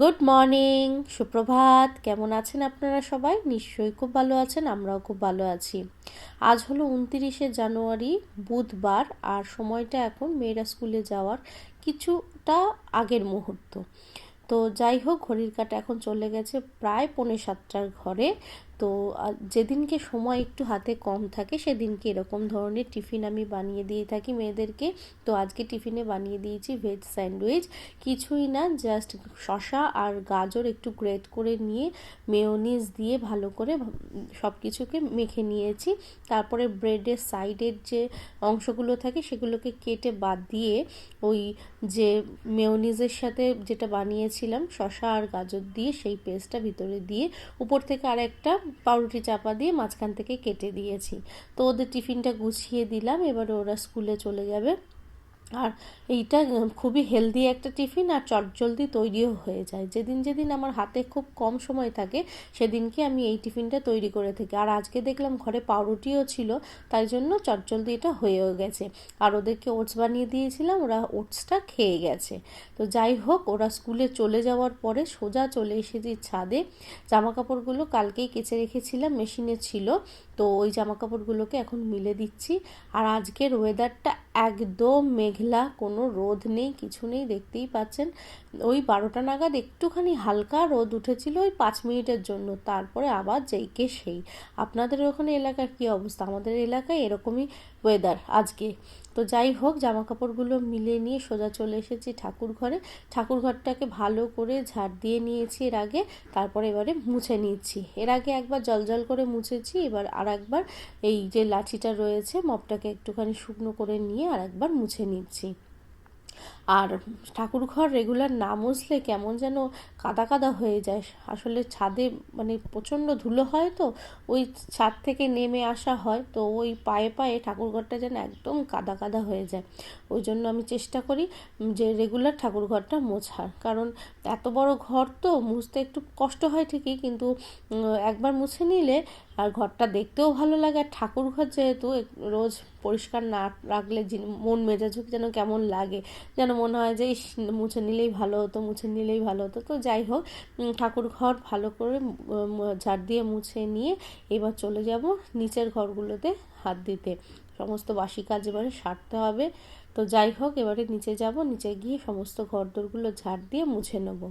Good morning সুপ্রভাত। কেমন আছেন আপনারা সবাই? নিশ্চয়ই খুব ভালো আছেন, আমরাও খুব ভালো আছি। আজ হলো উনতিরিশে জানুয়ারি, বুধবার, আর সময়টা এখন মেয়েরা স্কুলে যাওয়ার কিছুটা আগের মুহূর্ত। তো যাই হোক, ঘড়ির কাটা এখন চলে গেছে প্রায় পৌনে সাতটার ঘরে। তো যেদিনকে সময় একটু হাতে কম থাকে, সেদিনকে এরকম ধরনের টিফিন আমি বানিয়ে দিয়ে থাকি মেয়েদেরকে। তো আজকে টিফিনে বানিয়ে দিয়েছি ভেজ স্যান্ডউইচ। কিছুই না, জাস্ট শশা আর গাজর একটু গ্রেট করে নিয়ে মেয়োনিজ দিয়ে ভালো করে সব কিছুকে মেখে নিয়েছি। তারপরে ব্রেডের সাইডের যে অংশগুলো থাকে, সেগুলোকে কেটে বাদ দিয়ে ওই যে মেয়োনিজের সাথে যেটা বানিয়েছিলাম শশা আর গাজর দিয়ে সেই পেস্টটা ভিতরে দিয়ে, উপর থেকে আর একটা পাউরুটি চাপা দিয়ে মাঝখান থেকে কেটে দিয়েছি। তো ওদের টিফিনটা গুছিয়ে দিলাম, এবার ওরা স্কুলে চলে যাবে। আর এইটা খুবই হেলদি একটা টিফিন আর চটজলদি তৈরিও হয়ে যায়। যেদিন যেদিন আমার হাতে খুব কম সময় থাকে, সেদিনকে আমি এই টিফিনটা তৈরি করে থাকি। আর আজকে দেখলাম ঘরে পাউরুটিও ছিল, তাই জন্য চটজলদি এটা হয়েও গেছে। আর ওদেরকে ওটস বানিয়ে দিয়েছিলাম, ওরা ওটসটা খেয়ে গেছে। তো যাই হোক, ওরা স্কুলে চলে যাওয়ার পরে সোজা চলে এসেছি ছাদে। জামা কাপড়গুলো কালকেই কেচে রেখেছিলাম, মেশিনে ছিল। তো ওই জামা কাপড়গুলোকে এখন মিলে দিচ্ছি। আর আজকের ওয়েদারটা একদম মেঘলা, কোনো রোদ নেই, কিছু নেই, দেখতেই পাচ্ছেন। ওই বারোটা নাগাদ একটুখানি হালকা রোদ উঠেছিল ওই পাঁচ মিনিটের জন্য, তারপরে আবার যেইকে সেই। আপনাদের ওখানে এলাকার কী অবস্থা? আমাদের এলাকায় এরকমই ওয়েদার আজকে। তো যাই হোক জামা কাপড়গুলো মিলে নিয়ে সোজা চলে এসেছি ঠাকুর ঘরে ঠাকুর ঘরটাকে ভালো করে ঝাড় দিয়ে নিয়েছি এর আগে, তারপরে এবারে মুছে নিচ্ছি। এর আগে একবার জল জল করে মুছেছি, এবার আর একবার এই যে লাঠিটা রয়েছে, মপটাকে একটুখানি শুকনো করে নিয়ে আর একবার মুছে নিচ্ছি আর ঠাকুর ঘর রেগুলার না মুছলে কেমন যেন কাদা কাদা হয়ে যায়। আসলে ছাদে মানে প্রচণ্ড ধুলো হয় তো, ওই ছাদ থেকে নেমে আসা হয় তো ওই পায়ে পায়ে ঠাকুর ঘরটা যেন একদম কাদা কাদা হয়ে যায়। ওই জন্য আমি চেষ্টা করি যে রেগুলার ঠাকুর ঘরটা মোছার। কারণ এত বড় ঘর তো মুছতে একটু কষ্ট হয় ঠিকই, কিন্তু একবার মুছে নিলে আর ঘরটা দেখতেও ভালো লাগে। আর ঠাকুর ঘর যেহেতু রোজ পরিষ্কার না রাখলে মন মেজাজও যেন কেমন লাগে। যেন মনে হয় যে মুছে নিলেই ভালো হতো, মুছে নিলেই ভালো হতো। তো যাই হোক ঠাকুর ঘর ভালো করে ঝাড় দিয়ে মুছে নিয়ে এবার চলে যাব নিচের ঘরগুলোতে হাত দিতে। সমস্ত বাসি কাজ এবারে সারতে হবে। তো যাই হোক, এবারে নিচে যাব। নিচে গিয়ে সমস্ত ঘরদোরগুলো ঝাড় দিয়ে মুছে নেব।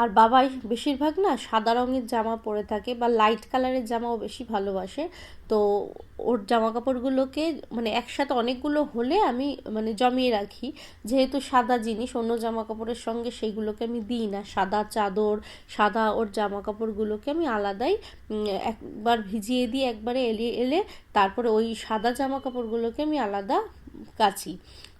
আর বাবাই বেশিরভাগ না সাদা রঙের জামা পরে থাকে বা লাইট কালারের জামাও বেশি ভালোবাসে। তো ওর জামা কাপড়গুলোকে মানে একসাথে অনেকগুলো হলে আমি মানে জমিয়ে রাখি। যেহেতু সাদা জিনিস, অন্য জামা কাপড়ের সঙ্গে সেইগুলোকে আমি দিই না। সাদা চাদর, সাদা ওর জামা কাপড়গুলোকে আমি আলাদাই একবার ভিজিয়ে দিই, একবারে এলে এলে তারপরে ওই সাদা জামা কাপড়গুলোকে আমি আলাদা কাচি।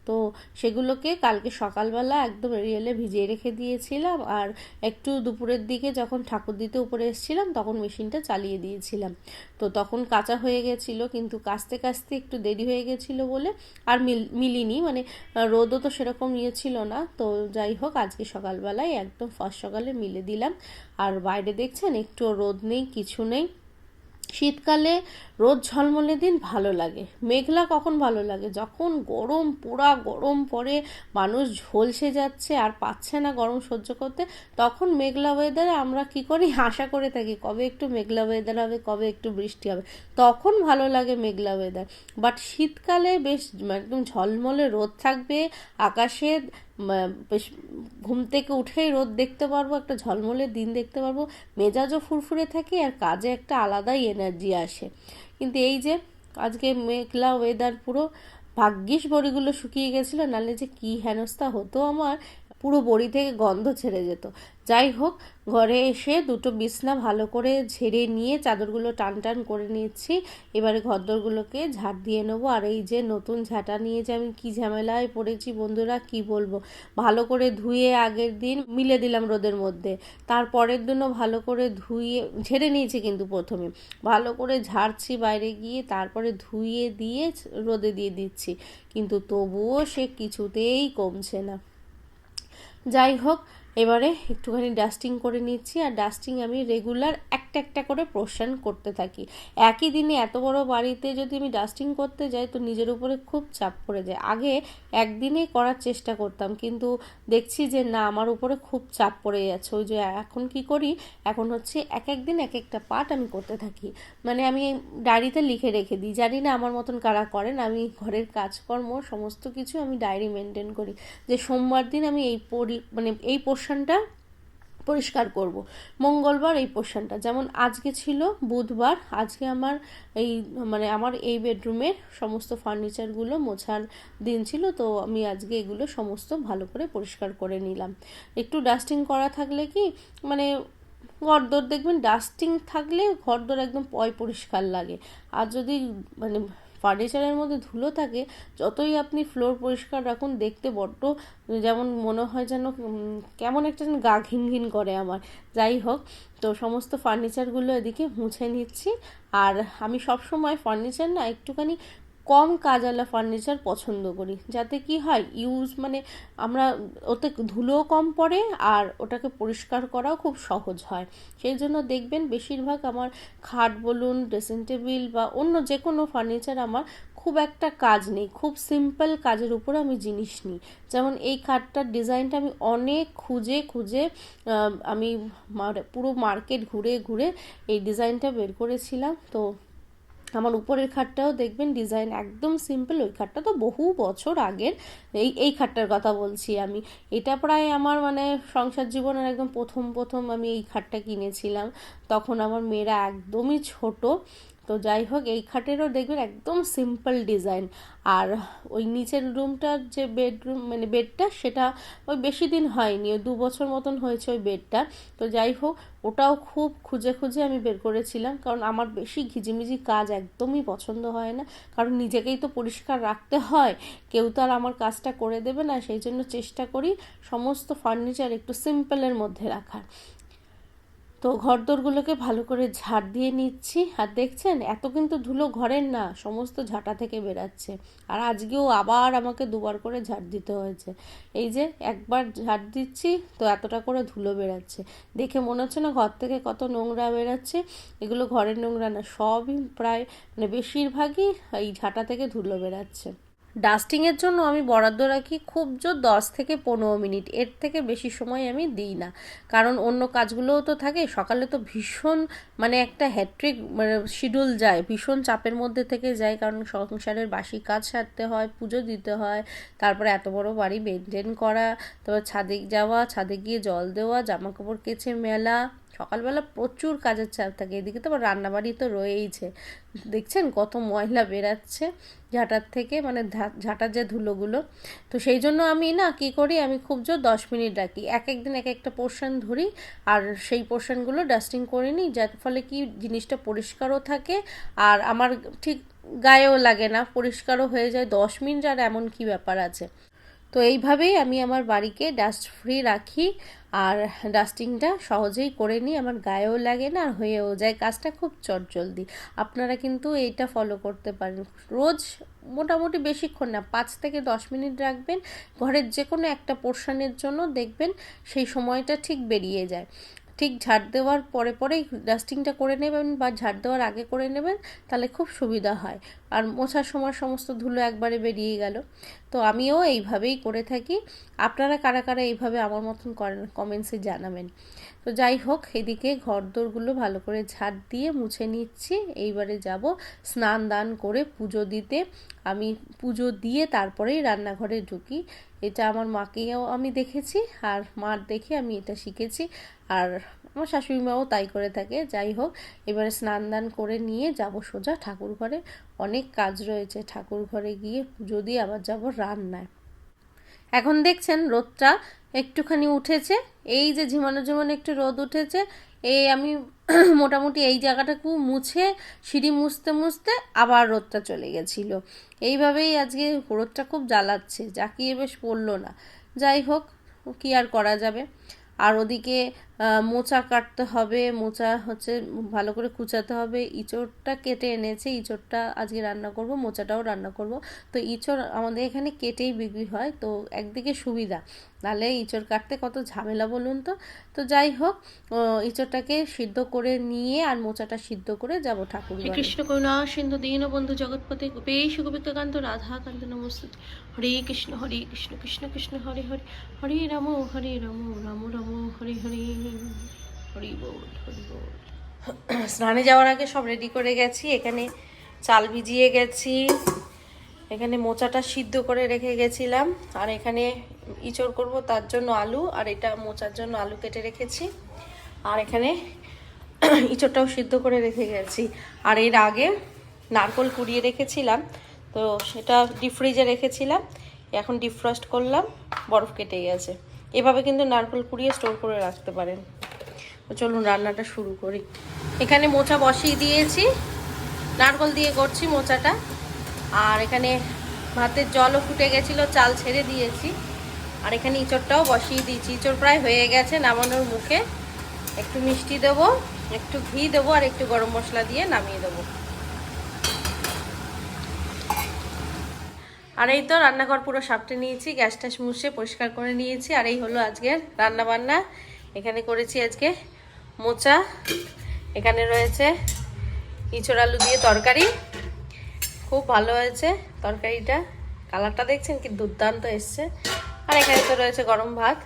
তো সেগুলোকে কালকে সকালবেলা একদম রিয়েলে ভিজিয়ে রেখে দিয়েছিলাম আর একটু দুপুরের দিকে যখন ঠাকুর দিতে উপরে এসেছিলাম তখন মেশিনটা চালিয়ে দিয়েছিলাম। তো তখন কাঁচা হয়ে গেছিল কিন্তু কাচতে কাচতে একটু দেরি হয়ে গেছিল বলে আর মিল, মিলিনি মানে রোদও তো সেরকম ইয়ে ছিল না। তো যাই হোক, আজকে সকালবেলায় একদম ফার্স্ট সকালে মিলে দিলাম। আর বাইরে দেখছেন একটু রোদ নেই, কিছু নেই। শীতকালে রোদ ঝলমলে দিন ভালো লাগে। মেঘলা কখন ভালো লাগে? যখন গরম পোড়া গরম পড়ে মানুষ ঝলসে যাচ্ছে আর পাচ্ছে না গরম সহ্য করতে, তখন মেঘলা ওয়েদারে আমরা কি করি? আশা করে থাকি, কবে একটু মেঘলা ওয়েদার হবে, কবে একটু বৃষ্টি হবে। তখন ভালো লাগে মেঘলা ওয়েদার বাট শীতকালে বেশ একদম ঝলমলে রোদ থাকবে, আকাশে বেশ ঘুম থেকে উঠেই রোদ দেখতে পারব, একটা ঝলমলে দিন দেখতে পারব, মেজাজও ফুরফুরে থাকে আর কাজে একটা আলাদাই এনার্জি আসে। কিন্তু এই যে আজকে মেঘলা ওয়েদার পুরো ভাগ্যিস বড়িগুলো শুকিয়ে গেছিল, নাহলে যে কী হেনস্থা হতো আমার পুরো বড়ি থেকে গন্ধ ছেড়ে যেত। যাই হোক, ঘরে এসে দুটো বিছনা ভালো করে ঝেড়ে নিয়ে চাদরগুলো টান টান করে নিচ্ছি। এবারে ঘরদরগুলোকে ঝাড় দিয়ে নেব। আর এই যে নতুন ঝাঁটা নিয়ে যে আমি কী ঝামেলায় পড়েছি বন্ধুরা, কি বলব? ভালো করে ধুয়ে আগের দিন মিলে দিলাম রোদের মধ্যে। তারপরের দিনও ভালো করে ধুয়ে, ঝেড়ে নিয়েছি কিন্তু প্রথমে। ভালো করে ঝাড়ছি বাইরে গিয়ে, তারপরে ধুয়ে দিয়ে রোদে দিয়ে দিচ্ছি। কিন্তু তবুও সে কিছুতেই কমছে না। যাই হোক এবারে একটুখানি ডাস্টিং করে নিচ্ছি আর ডাস্টিং আমি রেগুলার একটা একটা করে পোর্শন করতে থাকি। একই দিনে এত বড় বাড়িতে যদি আমি ডাস্টিং করতে যাই তো নিজের উপরে খুব চাপ পড়ে যায়। আগে একদিনে করার চেষ্টা করতাম কিন্তু দেখছি যে না, আমার উপরে খুব চাপ পড়ে যাচ্ছে। ওই যে এখন কি করি? এখন হচ্ছে এক এক দিন এক একটা পার্ট আমি করতে থাকি। মানে আমি ডায়েরিতে লিখে রেখে দিই। জানি না আমার মতন কারা করেন। আমি ঘরের কাজকর্ম, সমস্ত কিছু আমি ডায়েরি মেনটেন করি। যে সোমবার দিন আমি এই পরি মানে এই পোর্শনটা পরিষ্কার করব। মঙ্গলবার এই পোর্শনটা যেমন আজকে ছিল বুধবার, আজকে আমার এই মানে আমার এই বেডরুমের সমস্ত ফার্নিচারগুলো মোছার দিন ছিল, তো আমি আজকে এগুলো সমস্ত ভালো করে পরিষ্কার করে নিলাম। একটু ডাস্টিং করা থাকলে কি মানে ঘরদোর দেখবেন ডাস্টিং থাকলে ঘরদোর একদম পয় পরিষ্কার লাগে। আর যদি মানে ফার্নিচারের মধ্যে ধুলো থাকে, যতই আপনি ফ্লোর পরিষ্কার রাখুন, দেখতে বড্ড, যেমন মনে হয় যেন কেমন একটা যেন গা ঘিন ঘিন করে আমার। যাই হোক, তো সমস্ত ফার্নিচারগুলো এদিকে মুছে নিচ্ছি। আর আমি সব সময় ফার্নিচার না, একটুখানি কম কাজওয়ালা ফার্নিচার পছন্দ করি। যাতে কি হয় ইউজ মানে আমরা ওতে ধুলোও কম পড়ে আর ওটাকে পরিষ্কার করাও খুব সহজ হয়। সেই জন্য দেখবেন বেশিরভাগ আমার খাট বলুন ড্রেসিং টেবিল বা অন্য যে কোনো ফার্নিচার আমার খুব একটা কাজ নেই। খুব সিম্পল কাজের উপর আমি জিনিস নিই। যেমন এই খাটটার ডিজাইনটা আমি অনেক খুঁজে খুঁজে আমি পুরো মার্কেট ঘুরে ঘুরে এই ডিজাইনটা বের করেছিলাম। তো আমার উপরের খাটটাও দেখবেন ডিজাইন একদম সিম্পল ওই খাটটা তো বহু বছর আগের। এই এই খাটটার কথা বলছি আমি। এটা প্রায় আমার মানে সংসার জীবনের একদম প্রথম প্রথম আমি এই খাটটা কিনেছিলাম। তখন আমার মেয়েরা একদমই ছোট। তো যাই হোক, এই খাটেরও দেখবেন একদম সিম্পল ডিজাইন আর ওই নিচের রুমটার যে বেডরুম মানে বেডটা সেটা ওই বেশি দিন হয়নি, ওই দু বছর মতন হয়েছে ওই বেডটা তো যাই হোক, ওটাও খুব খুঁজে খুঁজে আমি বের করেছিলাম, কারণ আমার বেশি ঘিজিমিজি কাজ একদমই পছন্দ হয় না। কারণ নিজেকেই তো পরিষ্কার রাখতে হয়, কেউ তো আর আমার কাজটা করে দেবে না, সেই জন্য চেষ্টা করি সমস্ত ফার্নিচার একটু সিম্পলের মধ্যে রাখার। তো ঘরদোরগুলোকে ভালো করে ঝাড় দিয়ে নিচ্ছি। আর দেখছেন, এত কিন্তু ধুলো ঘরের না, সমস্ত ঝাঁটা থেকে বেরাচ্ছে। আর আজকেও আবার আমাকে দুবার করে ঝাড় দিতে হয়েছে। এই যে একবার ঝাড় দিচ্ছি, তো এতটা করে ধুলো বেরাচ্ছে। দেখে মনে হচ্ছে না ঘর থেকে কত নোংরা বেরাচ্ছে। এগুলো ঘরের নোংরা না, সবই প্রায় মানে বেশিরভাগই এই ঝাঁটা থেকে ধুলো বেরাচ্ছে। ডাস্টিংয়ের জন্য আমি বরাদ্দ রাখি খুব জোর দশ থেকে পনেরো মিনিট। এর থেকে বেশি সময় আমি দিই না। কারণ অন্য কাজগুলোও তো থাকে, সকালে তো ভীষণ মানে একটা হ্যাট্রিক মানে শিডিউল যায়, ভীষণ চাপের মধ্যে থেকে যায়। কারণ সংসারের বাসি কাজ সারতে হয়, পুজো দিতে হয়, তারপরে এত বড় বাড়ি মেনটেন করা, তারপর ছাদে যাওয়া, ছাদে গিয়ে জল দেওয়া জামা কাপড় কেচে মেলা। সকালবেলা প্রচুর কাজের চাপ থাকে। এদিকে তো আবার রান্নাবাড়ি তো রয়েইছে। দেখছেন কত ময়লা বেরাচ্ছে ঝাঁটার থেকে মানে ঝাঁটার যে ধুলোগুলো। তো সেই জন্য আমি না কি করি, আমি খুব জোর দশ মিনিট রাখি। এক একদিন এক একটা পোর্শন ধরি আর সেই পোর্শনগুলো ডাস্টিং করে নিই, যার ফলে কি জিনিসটা পরিষ্কারও থাকে আর আমার ঠিক গায়েও লাগে না। পরিষ্কারও হয়ে যায়। দশ মিনিট আর এমন কি ব্যাপার আছে? তো এইভাবেই আমি আমার বাড়িকে ডাস্ট ফ্রি রাখি আর ডাস্টিংটা সহজেই করে নিই। আমার গায়েও লাগে না আর হয়েও যায়। কাজটা খুব চটজলদি। আপনারা কিন্তু এইটা ফলো করতে পারেন। রোজ মোটামুটি বেশিক্ষণ না, পাঁচ থেকে দশ মিনিট রাখবেন। ঘরের যে কোনো একটা পোর্শনের জন্য দেখবেন সেই সময়টা ঠিক বেরিয়ে যায়। ঠিক ঝাড় দেওয়ার পরে পরেই ডাস্টিংটা করে নেবেন বা ঝাড় দেওয়ার আগে করে নেবেন, তাহলে খুব সুবিধা হয়। আর মোছার সময় সমস্ত ধুলো একবারে বেরিয়ে গেল। তো আমিও এইভাবেই করে থাকি। আপনারা কারা কারা এইভাবে আমার মতন করেন, কমেন্টসে জানাবেন। তো যাই হোক, এদিকে ঘরদোরগুলো ভালো করে ঝাড় দিয়ে মুছে নিচ্ছি। এইবারে যাব স্নান দান করে পুজো দিতে। আমি পুজো দিয়ে তারপরেই রান্নাঘরে ঢুকি। এটা আমার মাকেও আমি দেখেছি আর মার দেখে আমি এটা শিখেছি। আর আমার শাশুড়ি মাও তাই করে থাকে, যাই হোক, এবারে স্নান দান করে নিয়ে যাব সোজা ঠাকুর ঘরে। অনেক কাজ রয়েছে ঠাকুর ঘরে গিয়ে পুজো দিয়ে আবার যাব রান্নায়। এখন দেখছেন রোদটা একটুখানি উঠেছে, এই যে ঝিমানো ঝিমানো একটু রোদ উঠেছে, এই আমি মোটামুটি এই জায়গাটাকে মুছে, সিঁড়ি মুছতে মুছতে আবার রোদটা চলে গেছিল। এইভাবেই আজকে রোদটা খুব জ্বালাচ্ছে জাকিয়ে বেশ পড়ল না। যাই হোক, কি আর করা যাবে? আর ওদিকে মোচা কাটতে হবে, মোচা হচ্ছে ভালো করে কুচাতে হবে। ইঁচড়টা কেটে এনেছে, ইঁচড়টা আজকে রান্না করব, মোচাটাও রান্না করব। তো ইঁচড় আমাদের এখানে কেটেই বিক্রি হয়, তো একদিকে সুবিধা। নাহলে ইঁচড় কাটতে কত ঝামেলা বলুন তো? তো যাই হোক ইঁচড়টাকে সিদ্ধ করে নিয়ে আর মোচাটা সিদ্ধ করে যাব ঠাকুর কৃষ্ণ করুণা সিন্ধু দীনবন্ধু জগৎপতি গোপেশ গোপিকাকান্ত রাধাকান্ত নমস্তুতে। হরে কৃষ্ণ হরে কৃষ্ণ কৃষ্ণ কৃষ্ণ, হরে হরে। হরে রাম হরে রাম রাম রাম, হরে হরে। স্নানে যাওয়ার আগে সব রেডি করে গেছি, এখানে চাল ভিজিয়ে গেছি, এখানে মোচাটা সিদ্ধ করে রেখে গেছিলাম, আর এখানে ইঁচড় করব তার জন্য আলু, আর এটা মোচার জন্য আলু কেটে রেখেছি, আর এখানে ইঁচড়টাও সিদ্ধ করে রেখে গেছি, আর এর আগে নারকল কুড়িয়ে রেখেছিলাম, তো সেটা ডিপ ফ্রিজে রেখেছিলাম, এখন ডিফ্রস্ট করলাম, বরফ কেটে গেছে। এভাবে কিন্তু নারকোল কুড়িয়ে স্টোর করে রাখতে পারেন। তো চলুন রান্নাটা শুরু করি। এখানে মোচা বসিয়ে দিয়েছি। নারকল দিয়ে করছি মোচাটা। আর এখানে ভাতের জলও ফুটে গেছিল, চাল ছেড়ে দিয়েছি। আর এখানে ইঁচড়টাও বসিয়ে দিয়েছি। ইঁচড় প্রায় হয়ে গেছে নামানোর মুখে। একটু মিষ্টি দেবো, একটু ঘি দেবো, আর একটু গরম মশলা দিয়ে নামিয়ে দেবো। আর এই তো রান্নাঘর পুরো সাপটে নিয়েছি, গ্যাস ট্যাস মুছে পরিষ্কার করে নিয়েছি, আর এই হলো আজকের রান্না বান্না এখানে করেছি আজকে মোচা, এখানে রয়েছে ইঁচড় আলু দিয়ে তরকারি। খুব ভালো হয়েছে তরকারিটা। কালারটা দেখছেন কি দুর্দান্ত এসছে। আর এখানে তো রয়েছে গরম ভাত।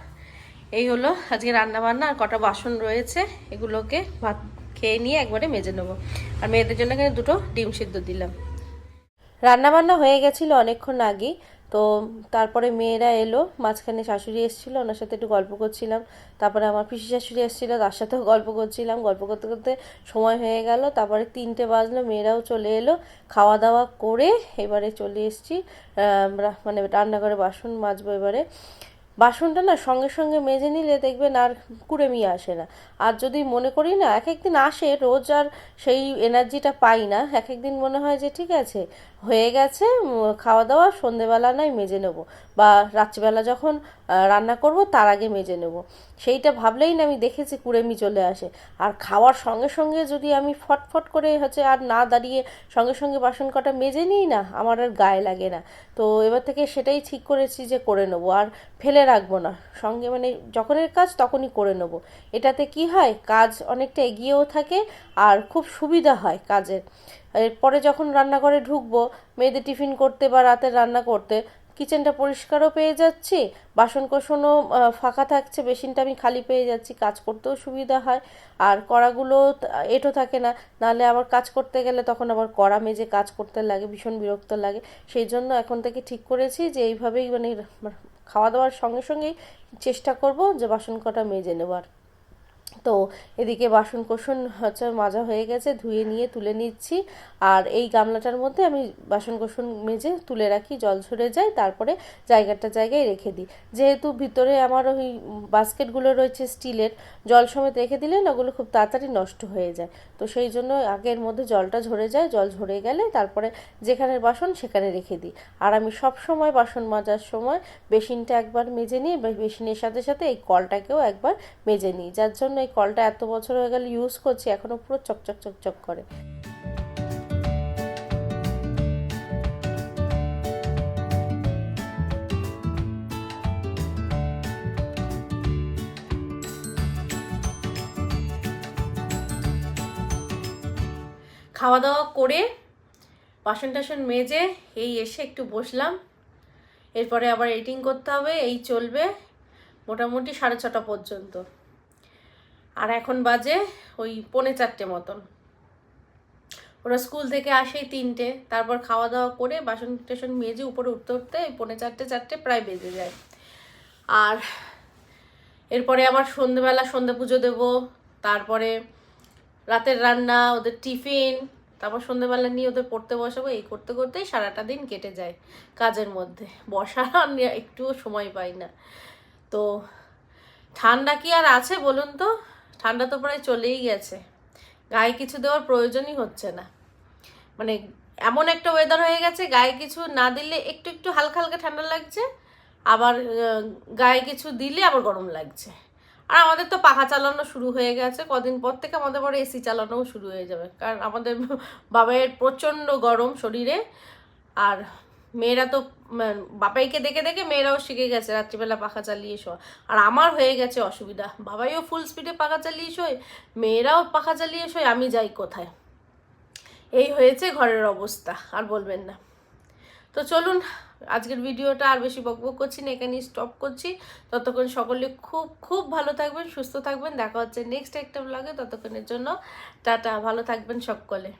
এই হলো আজকে রান্না বান্না আর কটা বাসন রয়েছে, এগুলোকে ভাত খেয়ে নিয়ে একবারে মেজে নেব। আর মেয়েদের জন্য এখানে দুটো ডিম সিদ্ধ দিলাম। রান্নাবান্না হয়ে গেছিল অনেকক্ষণ আগে তো তারপরে মেয়েরা এলো, মাঝখানে শাশুড়ি এসেছিল, ওনার সাথে একটু গল্প করছিলাম, তারপরে আমার পিসি শাশুড়ি এসেছিল, তার সাথেও গল্প করছিলাম, গল্প করতে করতে সময় হয়ে গেল, তারপরে তিনটে বাজলো, মেয়েরাও চলে এলো, খাওয়া দাওয়া করে এবারে চলে এসেছি মানে রান্নাঘরে বাসন মাজবো এবারে। বাসনটা না সঙ্গে সঙ্গে মেজে নিলে দেখবেন আর কুড়েমি আসে না। আর যদি মনে করি না, এক একদিন আসে, রোজ আর সেই এনার্জিটা পাই না, এক একদিন মনে হয় যে ঠিক আছে হয়ে গেছে খাওয়া দাওয়া, সন্ধেবেলা নয় মেজে নেব। বা রাত্রিবেলা যখন রান্না করব, তার আগে মেজে নেব। সেইটা ভাবলেই না আমি দেখেছি কুড়েমি চলে আসে। আর খাওয়ার সঙ্গে সঙ্গে যদি আমি ফটফট করে হচ্ছে আর না দাঁড়িয়ে সঙ্গে সঙ্গে বাসন কটা মেজে নিই না, আমার আর গায়ে লাগে না। তো এবার থেকে সেটাই ঠিক করেছি যে করে নেব। আর ফেলে রাখব না। সঙ্গে মানে যখনের কাজ তখনই করে নেব। এটাতে কি হয়? কাজ অনেকটা এগিয়েও থাকে আর খুব সুবিধা হয় কাজের। এরপরে যখন রান্নাঘরে ঢুকবো মেয়েদের টিফিন করতে বা রাতের রান্না করতে কিচেনটা পরিষ্কারও পেয়ে যাচ্ছি বাসন আহ, ফাঁকা থাকছে বেসিনটা আমি খালি পেয়ে যাচ্ছি কাজ করতেও সুবিধা হয়। আর কড়াগুলো এঁটো থাকে না নাহলে আবার কাজ করতে গেলে তখন আবার কড়া মেজে কাজ করতে লাগে ভীষণ বিরক্ত লাগে। সেই জন্য এখন থেকে ঠিক করেছি যে এইভাবেই মানে খাওয়া দাওয়ার সঙ্গে সঙ্গেই চেষ্টা করব যে বাসন কটা মেজে নেওয়ার। তো এদিকে বাসন কোসন হচ্ছে মাজা হয়ে গেছে, ধুয়ে নিয়ে তুলে নিচ্ছি। আর এই গামলাটার মধ্যে আমি বাসন কোসন মেজে তুলে রাখি, জল ঝরে যায়, তারপরে জায়গাটা জায়গায় রেখে দিই। যেহেতু ভিতরে আমার ওই বাস্কেটগুলো রয়েছে স্টিলের, জল সমেত রেখে দিলে ওগুলো খুব তাড়াতাড়ি নষ্ট হয়ে যায়। তো সেই জন্য আগের মধ্যে জলটা ঝরে যায়, জল ঝরে গেলে তারপরে যেখানে বাসন সেখানে রেখে দিই। আর আমি সব সময় বাসন মাজার সময় বেসিনটা একবার মেজে নিই বেসিনের সাথে সাথে এই কলটাকেও একবার মেজে নিই। যার জন্য এই কলটা এত বছর হয়ে গেল ইউজ করছি এখনও পুরো চকচক চকচক করে। খাওয়া দাওয়া করে বাসন টাসন মেজে এই এসে একটু বসলাম। এরপরে আবার এডিটিং করতে হবে, এই চলবে মোটামুটি সাড়ে ছটা পর্যন্ত। আর এখন বাজে ওই পৌনে চারটে মতন। ওরা স্কুল থেকে আসেই তিনটে, তারপর খাওয়া দাওয়া করে বাসন টাসন মেজে উপরে উঠতে উঠতে ওই পৌনে চারটে চারটে প্রায় বেজে যায়। আর এরপরে আবার সন্ধেবেলা সন্ধে পুজো দেবো, তারপরে রাতের রান্না, ওদের টিফিন, তারপর সন্ধেবেলা নিয়ে ওদের পড়তে বসাবো, এই করতে করতেই সারাটা দিন কেটে যায় কাজের মধ্যে। বসার একটুও সময় পাই না। তো ঠান্ডা কি আর আছে বলুন তো? ঠান্ডা তো প্রায় চলেই গেছে। গায়ে কিছু দেওয়ার প্রয়োজনই হচ্ছে না। মানে এমন একটা ওয়েদার হয়ে গেছে, গায়ে কিছু না দিলে একটু একটু হালকা হালকা ঠান্ডা লাগছে, আবার গায়ে কিছু দিলে আবার গরম লাগছে। আর আমাদের তো পাখা চালানো শুরু হয়ে গেছে, কদিন পর থেকে আমাদের পরে এসি চালানোও শুরু হয়ে যাবে। কারণ আমাদের বাবাইয়ের প্রচণ্ড গরম শরীরে, আর মেয়েরা তো বাবাইকে দেখে দেখে মেয়েরাও শিখে গেছে, রাত্রিবেলা পাখা চালিয়ে শোয়া। আর আমার হয়ে গেছে অসুবিধা। বাবাইও ফুল স্পিডে পাখা চালিয়ে শোয়, মেয়েরাও পাখা চালিয়ে শোয়, আমি যাই কোথায়? এই হয়েছে ঘরের অবস্থা, আর বলবেন না। তো চলুন, আজকের ভিডিওটা আর বেশি বকবক করছি না, এখানেই স্টপ করছি। ততক্ষণ সকলে খুব খুব ভালো থাকবেন, সুস্থ থাকবেন। দেখা হচ্ছে নেক্সট একটা ব্লগে ততক্ষণের জন্য টাটা, ভালো থাকবেন সকলে।